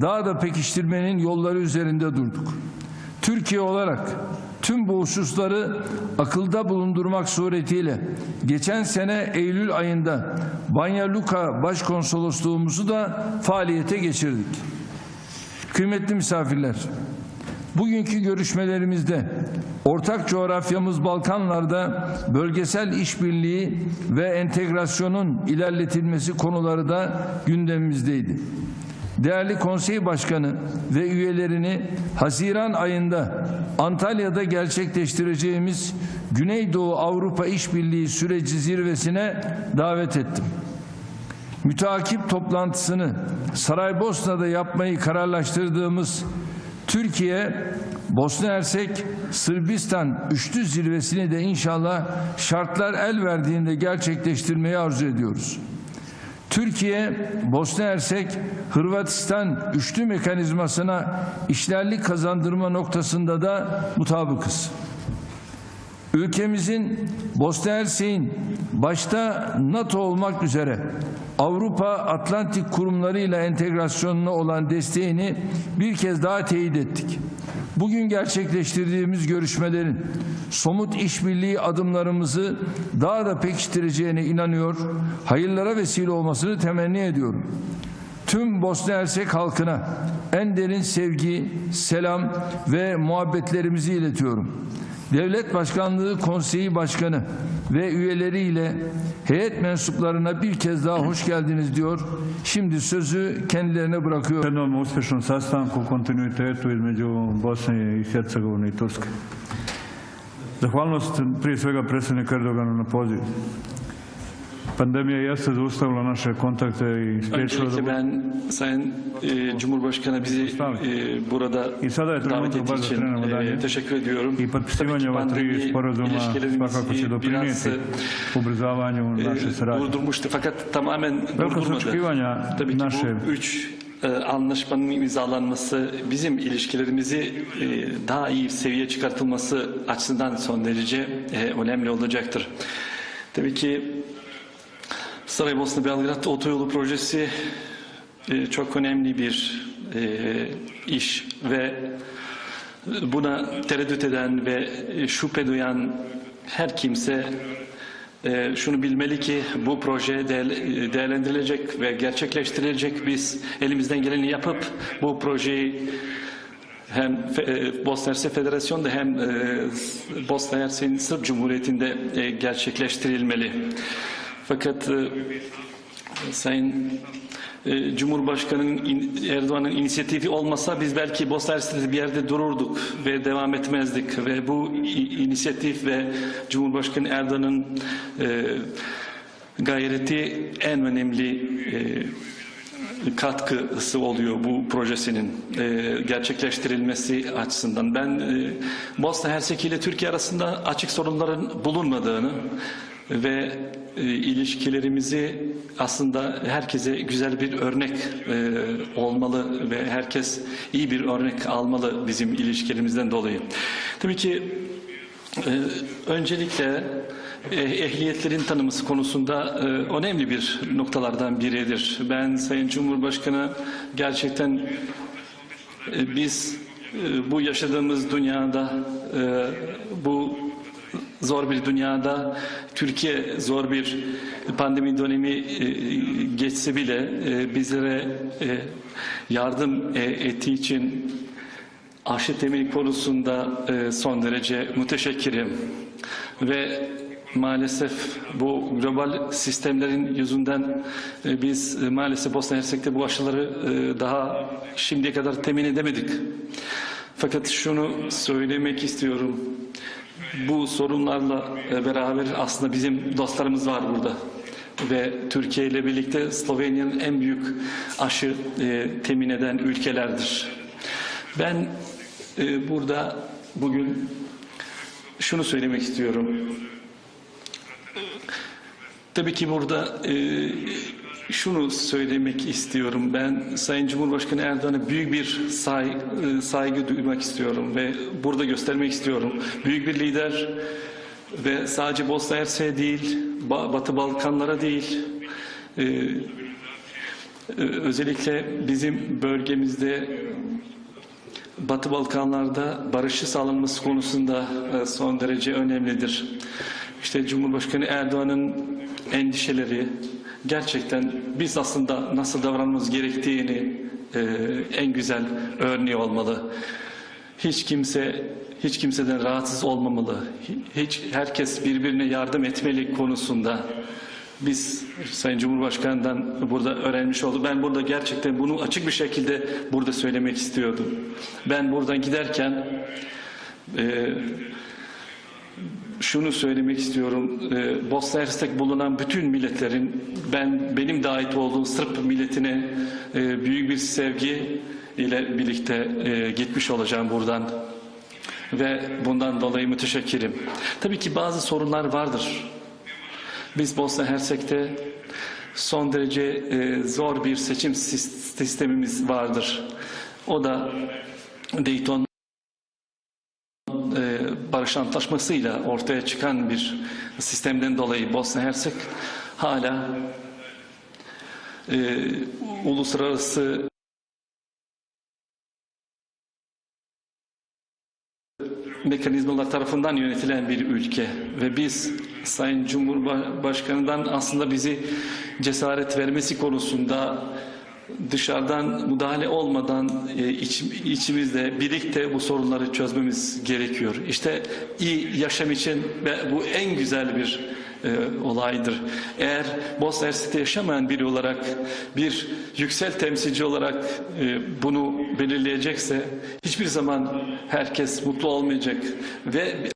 daha da pekiştirmenin yolları üzerinde durduk. Türkiye olarak tüm bu hususları akılda bulundurmak suretiyle geçen sene Eylül ayında Banja Luka Başkonsolosluğumuzu da faaliyete geçirdik. Kıymetli misafirler, bugünkü görüşmelerimizde ortak coğrafyamız Balkanlarda bölgesel işbirliği ve entegrasyonun ilerletilmesi konuları da gündemimizdeydi. Değerli Konsey Başkanı ve üyelerini Haziran ayında Antalya'da gerçekleştireceğimiz Güneydoğu Avrupa İşbirliği süreci zirvesine davet ettim müteakip toplantısını Saraybosna'da yapmayı kararlaştırdığımız Türkiye, Bosna Hersek, Sırbistan üçlü zirvesini de inşallah şartlar el verdiğinde gerçekleştirmeyi arzu ediyoruz. Türkiye, Bosna Hersek, Hırvatistan üçlü mekanizmasına işlerlik kazandırma noktasında da mutabıkız. Ülkemizin Bosna Hersek'in başta NATO olmak üzere Avrupa Atlantik kurumlarıyla entegrasyonuna olan desteğini bir kez daha teyit ettik. Bugün gerçekleştirdiğimiz görüşmelerin somut işbirliği adımlarımızı daha da pekiştireceğine inanıyor, hayırlara vesile olmasını temenni ediyorum. Tüm Bosna Hersek halkına en derin sevgi, selam ve muhabbetlerimizi iletiyorum. Devlet Başkanlığı Konseyi Başkanı ve üyeleriyle heyet mensuplarına bir kez daha hoş geldiniz diyor. Şimdi sözü kendilerine bırakıyorum. jednom uspješnom sastanku kontinuitetu između Bosne i Hercegovine i Turske. Zahvalnost prije svega predsjednika Erdoganu na poziv. Pandemija jeste zaustavila naše kontakte i spriječila da ben Sayın e, Cumhurbaşkanı bizi e, burada I sada je davet ettiği için e, teşekkür ediyorum. i potpisivanje ova tri sporazuma svakako će doprinijeti ubrzavanju naše saradnje. durdurmuştu fakat tamamen durdurmadı. Tabii ki naše bu üç e, anlaşmanın imzalanması bizim ilişkilerimizi e, daha iyi seviyeye çıkartılması açısından son derece e, önemli olacaktır. Tabii ki Saraybosna Belgrad Otoyolu projesi e, çok önemli bir e, iş ve buna tereddüt eden ve e, şüphe duyan her kimse şunu bilmeli ki bu proje değer- değerlendirilecek ve gerçekleştirilecek. Biz elimizden geleni yapıp bu projeyi hem Bosna Hersek Federasyonu'nda hem Bosna Hersek'in Sırp Cumhuriyeti'nde gerçekleştirilmeli. Fakat e, Sayın e, Cumhurbaşkanı'nın Erdoğan'ın inisiyatifi olmasa biz belki Bosna Hersek'te bir yerde dururduk ve devam etmezdik ve bu inisiyatif ve Cumhurbaşkanı Erdoğan'ın e, gayreti en önemli e, katkısı oluyor bu projesinin e, gerçekleştirilmesi açısından. Ben e, Bosna Hersek ile Türkiye arasında açık sorunların bulunmadığını ve e, ilişkilerimizi aslında herkese güzel bir örnek e, olmalı ve herkes iyi bir örnek almalı bizim ilişkilerimizden dolayı. Tabii ki ee, öncelikle e, ehliyetlerin tanıması konusunda e, önemli bir noktalardan biridir. Ben Sayın Cumhurbaşkanı gerçekten e, biz e, bu yaşadığımız dünyada e, bu zor bir dünyada Türkiye zor bir pandemi dönemi e, geçse bile e, bizlere e, yardım ettiği için aşı temini konusunda son derece müteşekkirim. Ve maalesef bu global sistemlerin yüzünden biz maalesef Bosna Hersek'te bu aşıları daha şimdiye kadar temin edemedik. Fakat şunu söylemek istiyorum. Bu sorunlarla e, beraber aslında bizim dostlarımız var burada. Ve Türkiye ile birlikte Slovenya'nın en büyük aşı e, temin eden ülkelerdir. Ben e, burada bugün şunu söylemek istiyorum. Tabii ki burada e, şunu söylemek istiyorum. Ben Sayın Cumhurbaşkanı Erdoğan'a büyük bir say, e, saygı duymak istiyorum ve burada göstermek istiyorum. Büyük bir lider ve sadece Bosna Hersek'e değil, Ba- Batı Balkanlara değil, e, e, özellikle bizim bölgemizde Batı Balkanlarda barışı sağlanması konusunda son derece önemlidir. İşte Cumhurbaşkanı Erdoğan'ın endişeleri gerçekten biz aslında nasıl davranmamız gerektiğini e, en güzel örneği olmalı. Hiç kimse hiç kimseden rahatsız olmamalı. Hiç herkes birbirine yardım etmeli konusunda biz Sayın Cumhurbaşkanı'ndan burada öğrenmiş olduk. Ben burada gerçekten bunu açık bir şekilde burada söylemek istiyordum. Ben buradan giderken e, şunu söylemek istiyorum. E, Bosna Hersek bulunan bütün milletlerin ben benim ait olduğum Sırp milletine e, büyük bir sevgi ile birlikte e, gitmiş olacağım buradan. Ve bundan dolayı müteşekkirim. Tabii ki bazı sorunlar vardır. Biz Bosna Hersek'te son derece e, zor bir seçim sis- sistemimiz vardır. O da Dayton barış antlaşmasıyla ortaya çıkan bir sistemden dolayı Bosna Hersek hala e, uluslararası mekanizmalar tarafından yönetilen bir ülke. Ve biz Sayın Cumhurbaşkanı'ndan aslında bizi cesaret vermesi konusunda dışarıdan müdahale olmadan e, iç, içimizde birlikte bu sorunları çözmemiz gerekiyor. İşte iyi yaşam için ve bu en güzel bir e, olaydır. Eğer Bosna Hersek'te yaşamayan biri olarak bir yüksel temsilci olarak e, bunu belirleyecekse hiçbir zaman herkes mutlu olmayacak ve